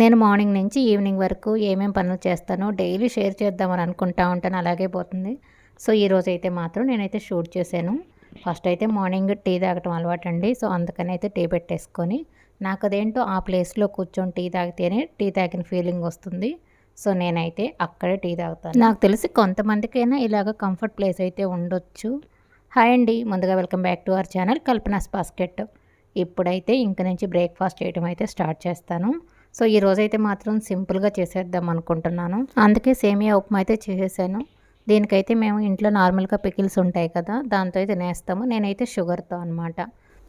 నేను మార్నింగ్ నుంచి ఈవినింగ్ వరకు ఏమేమి పనులు చేస్తానో డైలీ షేర్ చేద్దామని అనుకుంటా ఉంటాను అలాగే పోతుంది. సో ఈరోజు అయితే మాత్రం నేనైతే షూట్ చేశాను. ఫస్ట్ అయితే మార్నింగ్ టీ తాగటం అలవాటు అండి సో అందుకని అయితే టీ పెట్టేసుకొని నాకు అదేంటో ఆ ప్లేస్లో కూర్చొని టీ తాగితేనే టీ తాగిన ఫీలింగ్ వస్తుంది. సో నేనైతే అక్కడే టీ తాగుతాను. నాకు తెలిసి కొంతమందికైనా ఇలాగ కంఫర్ట్ ప్లేస్ అయితే ఉండొచ్చు. హాయ్ అండి. ముందుగా welcome back to our channel Kalpana's basket. ఇప్పుడైతే ఇంక నుంచి బ్రేక్ఫాస్ట్ చేయడం అయితే స్టార్ట్ చేస్తాను. సో ఈ రోజైతే మాత్రం సింపుల్గా చేసేద్దాం అనుకుంటున్నాను. అందుకే సేమియా ఉప్మా అయితే చేసేసాను. దీనికైతే మేము ఇంట్లో నార్మల్గా పికిల్స్ ఉంటాయి కదా దాంతో అయితే నేస్తాము. నేనైతే షుగర్తో అనమాట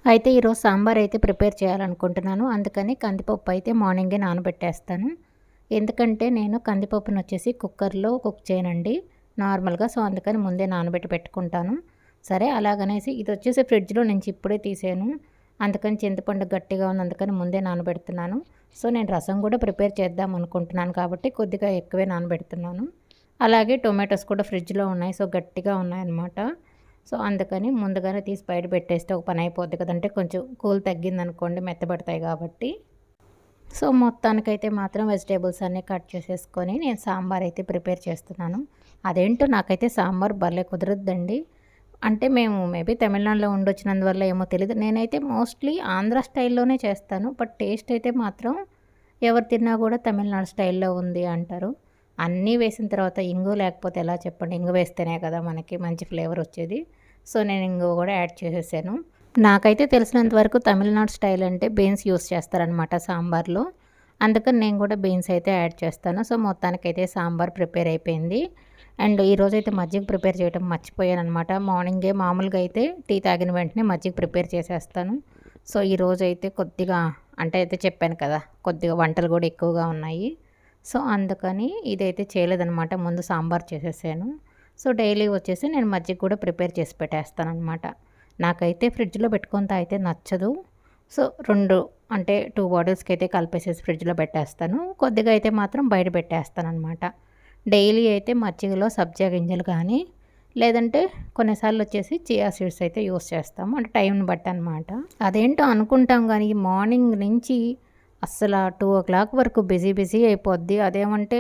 అయితే ఈరోజు సాంబార్ అయితే ప్రిపేర్ చేయాలనుకుంటున్నాను. అందుకని కందిపప్పు అయితే మార్నింగే నానబెట్టేస్తాను. ఎందుకంటే నేను కందిపప్పును వచ్చేసి కుక్కర్లో కుక్ చేయనండి నార్మల్గా. సో అందుకని ముందే నానబెట్టి పెట్టుకుంటాను. సరే అలాగనేసి ఇది వచ్చేసి ఫ్రిడ్జ్లో నుంచి ఇప్పుడే తీసాను అందుకని చింతపండు గట్టిగా ఉంది అందుకని ముందే నానబెడుతున్నాను. సో నేను రసం కూడా ప్రిపేర్ చేద్దాం అనుకుంటున్నాను కాబట్టి కొద్దిగా ఎక్కువే నానబెడుతున్నాను. అలాగే టొమాటోస్ కూడా ఫ్రిడ్జ్లో ఉన్నాయి సో గట్టిగా ఉన్నాయన్నమాట. సో అందుకని ముందుగానే తీసి బయట పెట్టేస్తే ఒక పని అయిపోద్ది కదంటే కొంచెం కూల్ తగ్గిందనుకోండి మెత్తబడతాయి కాబట్టి. సో మొత్తానికైతే మాత్రం వెజిటేబుల్స్ అన్నీ కట్ చేసేసుకొని నేను సాంబార్ అయితే ప్రిపేర్ చేస్తున్నాను. అదేంటో నాకైతే సాంబార్ భలే కుదరద్దండి. అంటే మేము మేబీ తమిళనాడులో ఉండొచ్చినందువల్ల ఏమో తెలియదు నేనైతే మోస్ట్లీ ఆంధ్ర స్టైల్లోనే చేస్తాను. బట్ టేస్ట్ అయితే మాత్రం ఎవరు తిన్నా కూడా తమిళనాడు స్టైల్లో ఉంది అంటారు. అన్నీ వేసిన తర్వాత ఇంగు లేకపోతే ఎలా చెప్పండి? ఇంగు వేస్తేనే కదా మనకి మంచి ఫ్లేవర్ వచ్చేది. సో నేను ఇంగు కూడా యాడ్ చేసేసాను. నాకైతే తెలిసినంత వరకు తమిళనాడు స్టైల్ అంటే బీన్స్ యూస్ చేస్తారనమాట సాంబార్లో. అందుకని నేను కూడా బీన్స్ అయితే యాడ్ చేస్తాను. సో మొత్తానికైతే సాంబార్ ప్రిపేర్ అయిపోయింది. అండ్ ఈరోజు అయితే మజ్జిగ ప్రిపేర్ చేయడం మర్చిపోయాను అనమాట మార్నింగే మామూలుగా అయితే టీ తాగిన వెంటనే మజ్జిగ ప్రిపేర్ చేసేస్తాను. సో ఈరోజు అయితే కొద్దిగా అంటే అయితే చెప్పాను కదా కొద్దిగా వంటలు కూడా ఎక్కువగా ఉన్నాయి. సో అందుకని ఇదైతే చేయలేదనమాట ముందు సాంబార్ చేసేసాను. సో డైలీ వచ్చేసి నేను మజ్జిగ కూడా ప్రిపేర్ చేసి పెట్టేస్తాను అనమాట నాకైతే ఫ్రిడ్జ్లో పెట్టుకొని తాగితే నచ్చదు. సో రెండు అంటే టూ బాటిల్స్కి అయితే కలిపేసేసి ఫ్రిడ్జ్లో పెట్టేస్తాను. కొద్దిగా అయితే మాత్రం బయట పెట్టేస్తాను అనమాట డైలీ అయితే మజ్జిగలో సబ్జా గింజలు కానీ లేదంటే కొన్నిసార్లు వచ్చేసి చియా సీడ్స్ అయితే యూస్ చేస్తాము. అంటే టైంని బట్టి అనమాట అదేంటో అనుకుంటాం కానీ మార్నింగ్ నుంచి అస్సలు టూ ఓ క్లాక్ వరకు బిజీ బిజీ అయిపోద్ది. అదేమంటే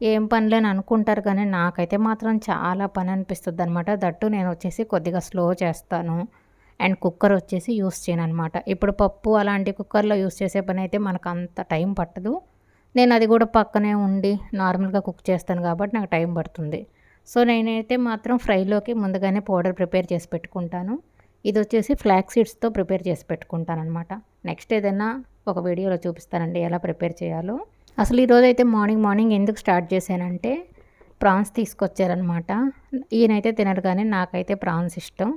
ఏం పనులేని అనుకుంటారు కానీ నాకైతే మాత్రం చాలా పని అనిపిస్తుంది అనమాట దట్టు నేను వచ్చేసి కొద్దిగా స్లో చేస్తాను. అండ్ కుక్కర్ వచ్చేసి యూస్ చేయను అనమాట ఇప్పుడు పప్పు అలాంటి కుక్కర్లో యూస్ చేసే పని అయితే మనకు అంత టైం పట్టదు. నేను అది కూడా పక్కనే ఉండి నార్మల్గా కుక్ చేస్తాను కాబట్టి నాకు టైం పడుతుంది. సో నేనైతే మాత్రం ఫ్రైలోకి ముందుగానే పౌడర్ ప్రిపేర్ చేసి పెట్టుకుంటాను. ఇది వచ్చేసి ఫ్లాక్ సీడ్స్తో ప్రిపేర్ చేసి పెట్టుకుంటాను అనమాట నెక్స్ట్ ఏదైనా ఒక వీడియోలో చూపిస్తానండి ఎలా ప్రిపేర్ చేయాలో. అసలు ఈరోజు అయితే మార్నింగ్ మార్నింగ్ ఎందుకు స్టార్ట్ చేశానంటే ప్రాన్స్ తీసుకొచ్చారనమాట ఈయనైతే తినరు కానీ నాకైతే ప్రాన్స్ ఇష్టం.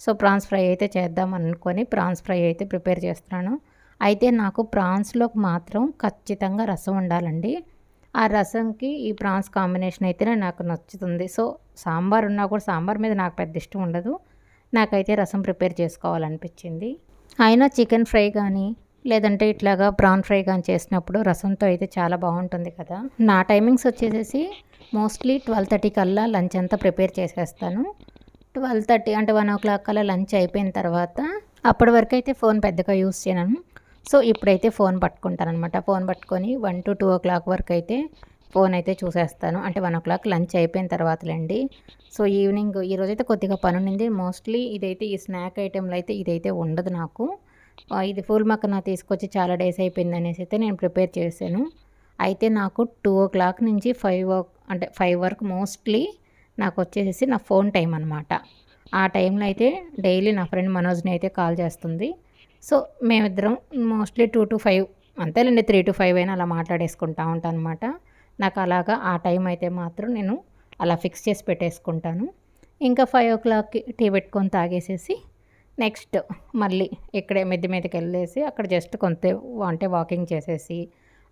సో ప్రాన్స్ ఫ్రై అయితే చేద్దాం అనుకొని ప్రాన్స్ ఫ్రై అయితే ప్రిపేర్ చేస్తున్నాను. అయితే నాకు ప్రాన్స్లోకి మాత్రం ఖచ్చితంగా రసం ఉండాలండి. ఆ రసంకి ఈ ప్రాన్స్ కాంబినేషన్ అయితేనే నాకు నచ్చుతుంది. సో సాంబార్ ఉన్నా కూడా సాంబార్ మీద నాకు పెద్ద ఇష్టం ఉండదు. నాకైతే రసం ప్రిపేర్ చేసుకోవాలనిపించింది. అయినా చికెన్ ఫ్రై కానీ లేదంటే ఇట్లాగా ప్రాన్ ఫ్రై కానీ చేసినప్పుడు రసంతో అయితే చాలా బాగుంటుంది కదా. నా టైమింగ్స్ వచ్చేసేసి మోస్ట్లీ ట్వెల్వ్ థర్టీ కల్లా లంచ్ అంతా ప్రిపేర్ చేసేస్తాను. ట్వెల్వ్ థర్టీ అంటే వన్ ఓ క్లాక్ కల్లా లంచ్ అయిపోయిన తర్వాత అప్పటి వరకు అయితే ఫోన్ పెద్దగా యూస్ చేయను. సో ఇప్పుడైతే ఫోన్ పట్టుకుంటాను అనమాట ఫోన్ పట్టుకొని one to two o'clock వరకు అయితే ఫోన్ అయితే చూసేస్తాను. అంటే వన్ ఓ క్లాక్ లంచ్ అయిపోయిన తర్వాతలేండి. సో ఈవినింగ్ ఈరోజైతే కొద్దిగా పని ఉండింది మోస్ట్లీ ఇదైతే ఈ స్నాక్ ఐటెంలో అయితే ఇదైతే ఉండదు నాకు. ఇది ఫుల్ మక్కన తీసుకొచ్చి చాలా డేస్ అయిపోయింది అనేసి అయితే నేను ప్రిపేర్ చేశాను. అయితే నాకు టూ ఓ క్లాక్ నుంచి ఫైవ్ అంటే ఫైవ్ వరకు మోస్ట్లీ నాకు వచ్చేసి నా ఫోన్ టైం అనమాట ఆ టైంలో అయితే డైలీ నా ఫ్రెండ్ మనోజ్ని అయితే కాల్ చేస్తుంది. సో మేమిద్దరం మోస్ట్లీ టూ టు ఫైవ్ అంతేలేండి త్రీ టు ఫైవ్ అయినా అలా మాట్లాడేసుకుంటా ఉంటాను అనమాట నాకు అలాగా ఆ టైం అయితే మాత్రం నేను అలా ఫిక్స్ చేసి పెట్టేసుకుంటాను. ఇంకా ఫైవ్ ఓ క్లాక్కి టీ పెట్టుకొని తాగేసేసి నెక్స్ట్ మళ్ళీ ఇక్కడే మెద్ది మీదకి వెళ్ళేసి అక్కడ జస్ట్ కొంత అంటే వాకింగ్ చేసేసి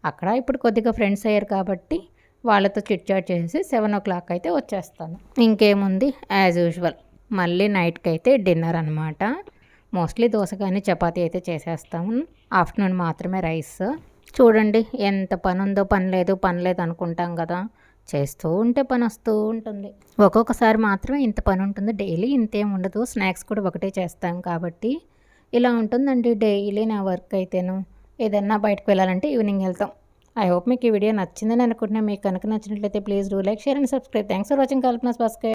అక్కడ ఇప్పుడు కొద్దిగా ఫ్రెండ్స్ అయ్యారు కాబట్టి వాళ్ళతో చిట్ చాట్ చేసేసి సెవెన్ ఓ క్లాక్ అయితే వచ్చేస్తాను. ఇంకేముంది? యాజ్ యూజువల్ మళ్ళీ నైట్కి అయితే డిన్నర్ అనమాట మోస్ట్లీ దోశ కానీ చపాతీ అయితే చేసేస్తాము. ఆఫ్టర్నూన్ మాత్రమే రైస్. చూడండి ఎంత పని ఉందో పని లేదు పని లేదు అనుకుంటాం కదా. చేస్తూ ఉంటే పని వస్తూ ఉంటుంది. ఒక్కొక్కసారి మాత్రమే ఇంత పని ఉంటుంది. డైలీ ఇంతేం ఉండదు. స్నాక్స్ కూడా ఒకటే చేస్తాం కాబట్టి ఇలా ఉంటుందండి డైలీ నా వర్క్ అయితేను. ఏదన్నా బయటకు వెళ్ళాలంటే ఈవినింగ్ వెళ్తాం. ఐ హోప్ మీకు ఈ వీడియో నచ్చిందని అనుకుంటున్నాను. మీకు కనుక నచ్చినట్లయితే please do like share and subscribe. Thanks for watching. Kalpana's basket